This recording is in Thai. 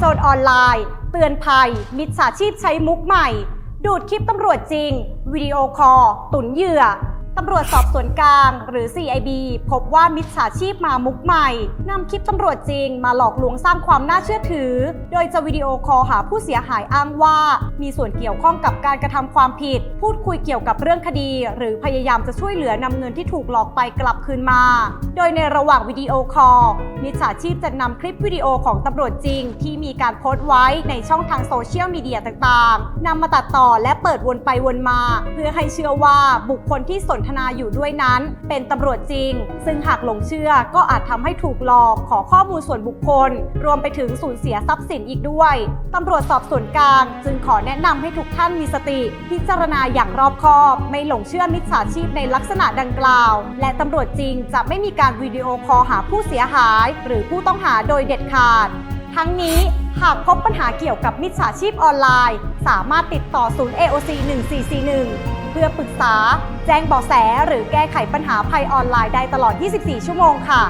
โจรออนไลน์ เตือนภัย มิจฉาชีพใช้มุกใหม่ ดูดคลิปตำรวจจริง วิดีโอคอลตุนเหยื่อ ตำรวจสอบสวนกลาง หรือ CIB พบว่ามิจฉาชีพมามุกใหม่นำคลิปตำรวจจริงมาหลอกลวงสร้างความน่าเชื่อถือ โดยจะวิดีโอคอลหาผู้เสียหายอ้างว่า มีส่วนเกี่ยวข้องกับการกระทำความผิด พูดคุยเกี่ยวกับเรื่องคดี หรือพยายามจะช่วยเหลือนำเงินที่ถูกหลอกไปกลับคืนมา โดยในระหว่างวิดีโอคอลมิจฉาชีพจะนำคลิปวิดีโอของตำรวจจริง ที่มีการโพสต์ไว้ในช่องทางโซเชียลมีเดียต่างๆนำมาตัดต่อและเปิดวนไปวนมา เพื่อให้เชื่อว่าบุคคลที่สนทนาอยู่ด้วยนั้น เป็นตำรวจจริง ซึ่งหากหลงเชื่อก็อาจทำให้ถูกหลอกขอข้อมูลส่วนบุคคล รวมไปถึงสูญเสียทรัพย์สินอีกด้วยตำรวจสอบสวนกลางจึงขอแนะนำให้ทุกท่านมีสติ พิจารณาอย่างรอบคอบ ไม่หลงเชื่อมิจฉาชีพในลักษณะดังกล่าว และตำรวจจริงจะไม่มีการวิดีโอคอลหาผู้เสียหาย หรือผู้ต้องหาโดยเด็ดขาด ทั้งนี้หากพบปัญหาเกี่ยวกับมิจฉาชีพออนไลน์ สามารถติดต่อศูนย์ AOC 1441 เพื่อปรึกษา แจ้งเบาะแส หรือแก้ไขปัญหาภัยออนไลน์ได้ตลอด 24 ชั่วโมงค่ะ